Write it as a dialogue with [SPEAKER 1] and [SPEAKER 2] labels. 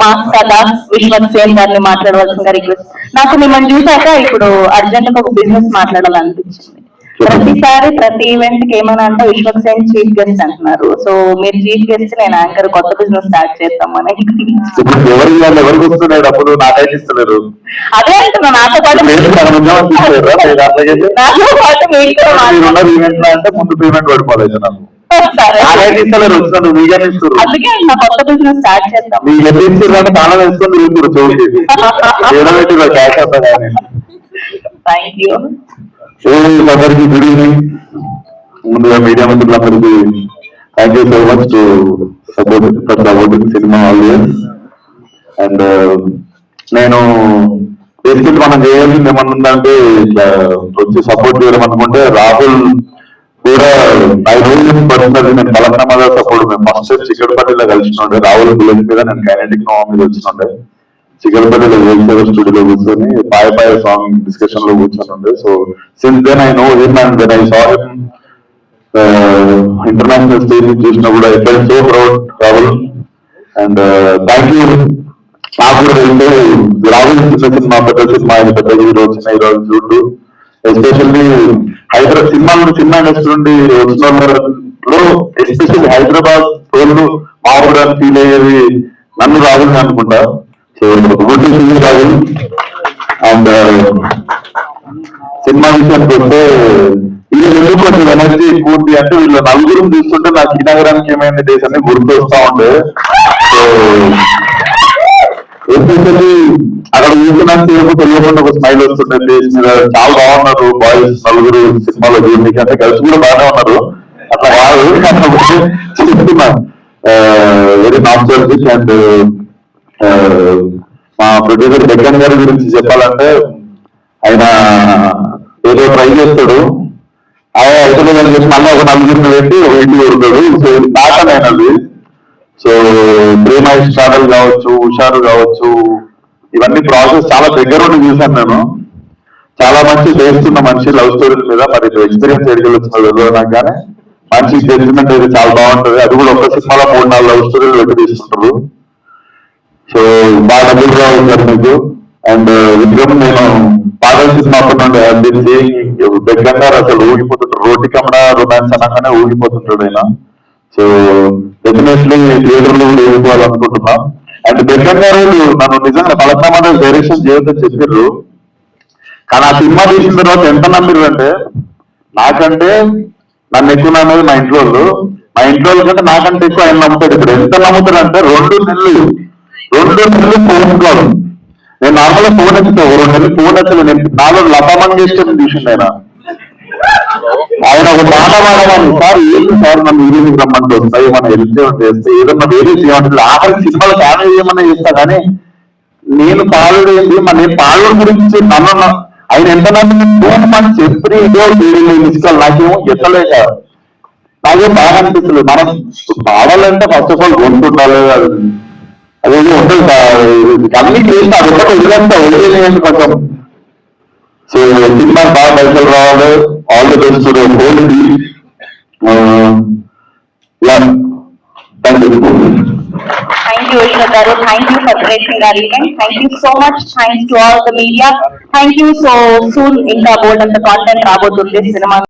[SPEAKER 1] మా సదా విశ్వక్ సేన్ గారిని మాట్లాడవలసిందిగా రిక్వెస్ట్ నాకు మిమ్మల్ని చూసాక ఇప్పుడు అర్జెంట్గా ఒక బిజినెస్ మాట్లాడాలనిపించింది. ప్రతిసారి ప్రతి ఈవెంట్కి ఏమైనా అంటే విశ్వక్ సేన్ చీఫ్ గెస్ట్ అంటున్నారు. సో మీరు చీఫ్ గెస్ట్ నేను యాంకర్ కొత్త బిజినెస్ స్టార్ట్ చేస్తామని అదే అంటున్నా నాతో పాటు నాతో మీకు
[SPEAKER 2] ముందు పేమెంట్ పడిపోలేదు నాకు
[SPEAKER 1] సరే.
[SPEAKER 2] నాకైతే ఇస్తలేరు వచ్చినాను మీకైతే ఇస్తారు
[SPEAKER 1] అందుకే నా కొత్త బిజినెస్ స్టార్ట్ చేద్దాం.
[SPEAKER 2] మీకు ఎంత ఇస్తారు అంటే తాళం వేసుకొని తిరుగుతారు చోటు ఏదో పెట్టి క్యాష్ అవుతా కానీ.
[SPEAKER 1] థ్యాంక్ యూ
[SPEAKER 2] అందరికి గుడ్ ఈవినింగ్ ముందుగా మీడియా మిత్రులందరికీ thank you so much to support for supporting cinema audience and uh, నేను బేసికల్ మనం చేయాల్సింది ఏమన్నా ఉందంటే ఇట్లా వచ్చి సపోర్ట్ చేయడం అనుకుంటే రాహుల్ కూడా ఐ రోజు పర్సనల్ నేను కలకనామాలో సపోర్ట్ మేము ఫస్ట్ చిక్కడపల్లిలో కలిసినుండే. రావుల బుల్లెట్ మీద నేను కైనటిక్ నోవా మీద వచ్చినుండే. చిక్కడపల్లిలో వేసేవారు స్టూడియోలో కూర్చొని పాయ పాయ సాంగ్ డిస్కషన్లో కూర్చొని so since then I know him and then I saw him international stage చూసినా కూడా I felt so proud Rahul and thank you నాకు కూడా తెలిస్తే రాహుల్ చిన్న సినిమా పెద్ద సినిమా ఇది పెద్ద హీరో చిన్న హీరో చూడు. ఎస్పెషల్లీ హైదరాబాద్ సినిమా నుండి సినిమా ఇండస్ట్రీ నుండి వచ్చిన ఎస్పెషల్లీ హైదరాబాద్ వాళ్ళు మామూలుగా ఫీల్ అయ్యేది నన్ను రాహుల్ అనుకుంటా. So good and uh, cinema విషయానికి వస్తే ఇది ఎందుకు కొంచెం ఎనర్జీ పూర్తి అంటే వీళ్ళ నలుగురు చూస్తుంటే నాకు ఈ నగరానికి ఏమైంది డేస్ అన్ని గుర్తు వస్తా ఉండే. సో ఎస్పెషల్లీ అక్కడ చూసినంత సేపు తెలియకుండా ఒక స్మైల్ వస్తుందండి. చాలా బాగున్నారు బాయ్స్ నలుగురు సినిమాలో చూడడానికి అంటే కలిసి కూడా బాగానే ఉన్నారు. అట్లా కాదు. కాకపోతే చెప్తున్నా వెరీ నాస్టాలజిక్ అండ్ మా ప్రొడ్యూసర్ జగన్ గారి గురించి చెప్పాలంటే ఆయన ఏదో ట్రై చేస్తాడు. ఆయన ఎక్కడ మళ్ళీ ఒక నలుగురిని పెట్టి ఒక ఇంటి కొడుతాడు సో ఇది ప్యాటర్న్ సో ప్రేమ ఛానల్ కావచ్చు హుషారు కావచ్చు ఇవన్నీ ప్రాసెస్ చాలా దగ్గర ఉండి చూశాను నేను. చాలా మంచి చేస్తున్న మనిషి లవ్ స్టోరీస్ మీద. మరి ఎక్స్పీరియన్స్ ఎడికలు వచ్చిన కానీ మంచి జడ్జిమెంట్ అయితే చాలా బాగుంటుంది. అది కూడా ఒక సినిమాలో మూడు నాలుగు లవ్ స్టోరీలు పెట్టి తీసుకుంటారు సో బాగా డబ్బులు రావాలి మీకు. అండ్ విక్రమ్ నేను పాటల సినిమా నుండి దగ్గర అసలు ఊగిపోతుంటాడు. రోడ్డు కమడ రొమాన్స్ అనగానే ఊగిపోతుంటాడు ఆయన. సో డెఫినెట్లీ థియేటర్లో కూడా ఊగిపోవాలనుకుంటున్నా అండ్ దగ్గర గారు నన్ను నిజంగా పలకమని డైరెక్షన్ చేయొద్దని చెప్పారు కానీ ఆ సినిమా తీసిన తర్వాత ఎంత నమ్మిరు అంటే నాకంటే నన్ను ఎక్కువ నమ్మేది మా ఇంట్లో వాళ్ళు. మా ఇంట్లో వాళ్ళ కంటే నాకంటే ఎక్కువ ఆయన నమ్ముతాడు. ఇక్కడ ఎంత నమ్ముతాడు అంటే రెండు నెలలు రెండు నెలలు ఫోన్ కాల్ నేను నార్మల్ ఫోన్ ఎత్తుతా. రెండు నెలలు ఫోన్ ఎత్తలేదు నేను నాలుగు లతా మంగేష్కర్ చూసిండు ఆయన. ఆయన ఒక మాట మాడమని సార్ ఏంటి సార్ నన్ను ఈవినింగ్ రమ్మంటే వస్తాయి మనం హెల్ప్ చేస్తే ఏదన్నా వేరే చేయమంటే ఆఖరి సినిమాలు ఫ్యామిలీ ఏమన్నా చేస్తా కానీ నేను పాలుడు ఏంటి మన పాలుడు గురించి నన్ను ఆయన ఎంత నన్ను మంచి ఎప్పుడు ఇదో మిస్కాల్ నాకేమో ఎత్తలేక నాకేం బాగా అనిపిస్తుంది మనం పాడాలంటే ఫస్ట్ ఆఫ్ ఆల్ కొనుక్కుంటారు. అదేదో ఉంటుంది సార్. అన్ని చేసి అది ఒకటి వదిలేస్తా. వదిలేయండి కొంచెం. సో సినిమా బాగా పైసలు రావాలి. all the best to the whole team. Um, uh, yeah.
[SPEAKER 1] Thank you. Thank you, Ishwataru. Thank you for gracing. Thank you so much. Thanks to all the media. Thank you. So soon, in the board and the content about this cinema.